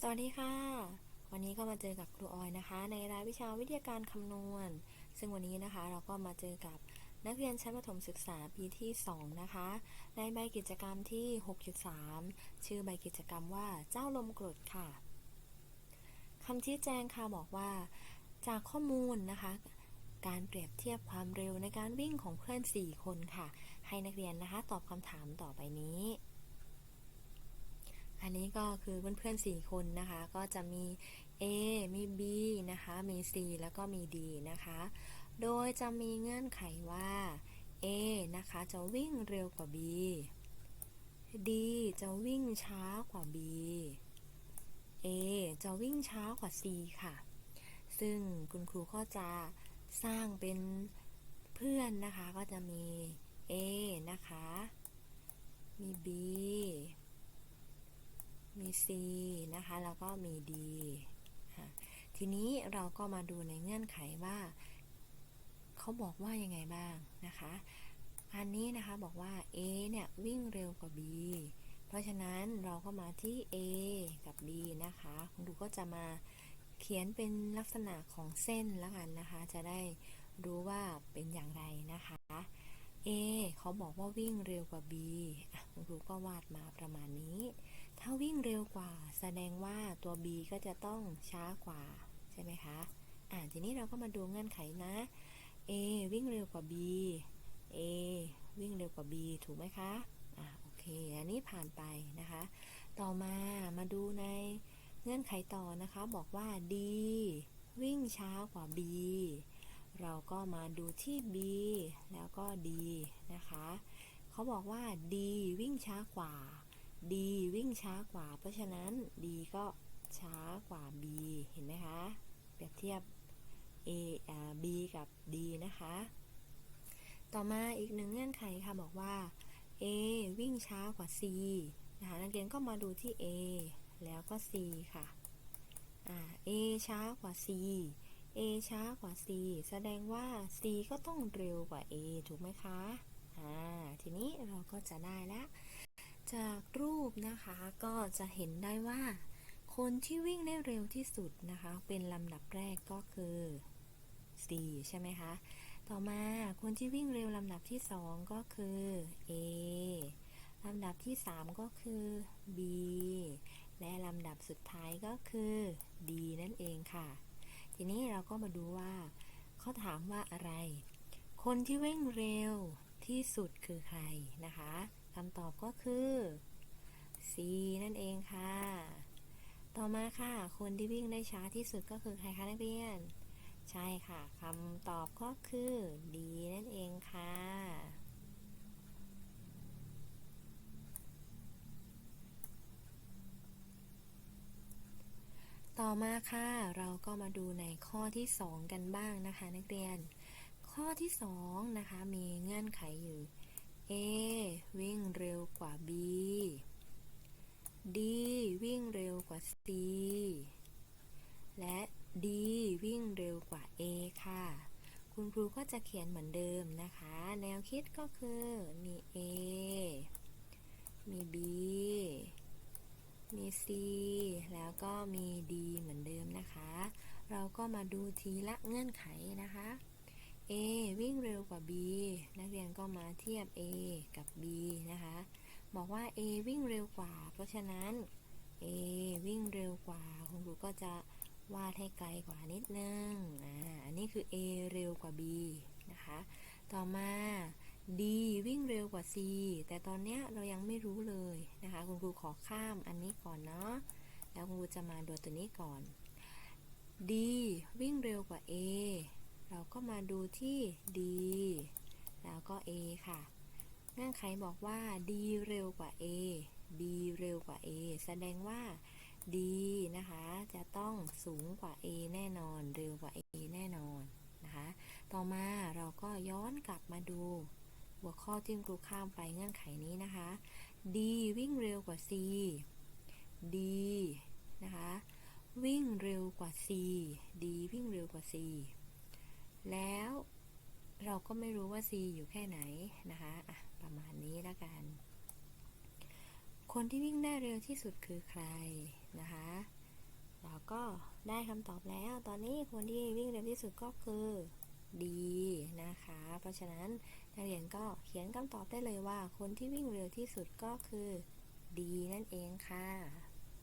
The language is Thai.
สวัสดีค่ะ วันนี้ก็มาเจอกับครูออยนะคะ ในรายวิชาวิทยาการคำนวณ ซึ่งวันนี้นะคะเราก็มาเจอกับนักเรียนชั้นประถมศึกษาปีที่ 2 นะคะ ในใบกิจกรรมที่ 6.3 ชื่อใบกิจกรรมว่าเจ้าลมกรดค่ะคำชี้แจงค่ะบอกว่า จากข้อมูลนะคะ การเปรียบเทียบความเร็วในการวิ่งของเพื่อน 4 คนค่ะ ให้นักเรียนนะคะ ตอบคำถามต่อไปนี้ อันนี้ก็คือเพื่อนๆ 4 คนนะคะ ก็จะมี A มี B นะคะ มี C แล้วก็มี D นะคะ โดยจะมีเงื่อนไขว่า A นะคะจะวิ่งเร็วกว่า B D จะวิ่งช้ากว่า B A จะวิ่งช้ากว่า C ค่ะ ซึ่งคุณครูก็จะสร้างเป็นเพื่อนนะคะ ก็จะมี A นะคะ มี B มี C นะคะ แล้วก็มี D ทีนี้เราก็มาดูในเงื่อนไขว่า เขาบอกว่ายังไงบ้างนะคะ อันนี้นะคะบอกว่า A เนี่ยวิ่งเร็วกว่า B เพราะฉะนั้นเราก็มาที่ A กับ B นะคะคุณครูก็จะมาเขียนเป็นลักษณะของเส้นแล้วกันนะคะ จะได้รู้ว่าเป็นอย่างไรนะคะ A เขาบอกว่าวิ่งเร็วกว่า B คุณครูก็วาดมาประมาณนี้ ถ้าวิ่งเร็วกว่า แสดงว่าตัว B ก็จะต้องช้ากว่า ใช่ไหมคะ อ่าทีนี้เราก็มาดูเงื่อนไขนะ A วิ่งเร็วกว่า B A วิ่งเร็วกว่า B ถูกไหมคะ อ่าโอเค อันนี้ผ่านไปนะคะ ต่อมามาดูในเงื่อนไขต่อนะคะ บอกว่า D วิ่งช้ากว่า B เราก็มาดูที่ B แล้วก็ D นะคะ เขาบอกว่า D วิ่งช้ากว่า D วิ่งช้ากว่า เพราะฉะนั้น D ก็ช้ากว่า B เห็นไหมคะ เปรียบเทียบ A อ่า B กับ D นะคะ ต่อมาอีกหนึ่งเงื่อนไขค่ะบอกว่า A วิ่งช้ากว่า C นะคะนักเรียนก็มาดูที่ A แล้วก็ C ค่ะอ่า A ช้ากว่า C A ช้ากว่า C แสดงว่า C ก็ต้องเร็วกว่า A ถูกไหมคะ อ่า ทีนี้เราก็จะได้แล้ว จากรูปนะคะก็จะเห็นได้ว่า คนที่วิ่งได้เร็วที่สุดนะคะ เป็นลำดับแรกก็คือ C ใช่ไหมคะ ต่อมาคนที่วิ่งเร็วลำดับที่ 2 ก็คือ A ลำดับที่ 3 ก็คือ B และลำดับสุดท้ายก็คือ D นั่นเองค่ะ ทีนี้เราก็มาดูว่า เขาถามว่าอะไร คนที่วิ่งเร็วที่สุดคือใครนะคะ คำตอบก็คือ C นั่นเองค่ะ ต่อมาค่ะ คนที่วิ่งได้ช้าที่สุดก็คือใครคะนักเรียน ใช่ค่ะคำตอบก็คือ D นั่นเองค่ะต่อมาค่ะเราก็มาดูในข้อที่ 2 กันบ้างนะคะ นักเรียน ข้อที่2นะคะมีเงื่อนไขอยู่ A วิ่งเร็วกว่า B D วิ่งเร็วกว่า C และ D วิ่งเร็วกว่า A ค่ะ คุณครูก็จะเขียนเหมือนเดิมนะคะ แนวคิดก็คือมี A มี B มี C แล้วก็มี D เหมือนเดิมนะคะ เราก็มาดูทีละเงื่อนไขนะคะ A วิ่งเร็วกว่า B นักเรียนก็มาเทียบ A กับ B นะคะ บอกว่า A วิ่งเร็วกว่า เพราะฉะนั้น A วิ่งเร็วกว่าคุณครูก็จะวาดให้ไกลกว่านิดนึง อ่า อันนี้คือ A เร็วกว่า B นะคะ ต่อมา D วิ่งเร็วกว่า C แต่ตอนเนี้ยเรายังไม่รู้เลยนะคะ คุณครูขอข้ามอันนี้ก่อนเนาะ แล้วคุณครูจะมาดูตัวนี้ก่อน D วิ่งเร็วกว่า A เราก็มาดูที่ D แล้วก็ A ค่ะเงื่อนไขบอกว่า D เร็วกว่า A D เร็วกว่า A แสดงว่า D นะคะ จะต้องสูงกว่า A แน่นอน เร็วกว่า A แน่นอนนะคะ ต่อมาเราก็ย้อนกลับมาดู หัวข้อที่ครูข้ามไปเงื่อนไขนี้นะคะ D วิ่งเร็วกว่า C D นะคะ วิ่งเร็วกว่า C D วิ่งเร็วกว่า C แล้วเราก็ไม่รู้ว่า C อยู่แค่ไหนนะคะะประมาณนี้แล้วกัน คนที่วิ่งได้เร็วที่สุดคือใครนะคะ เราก็ได้คำตอบแล้ว ตอนนี้คนที่วิ่งเร็วที่สุดก็คือ D นะคะ เพราะฉะนั้นนักเรียนก็เขียนคำตอบได้เลยว่า คนที่วิ่งเร็วที่สุดก็คือ D นั่นเองค่ะ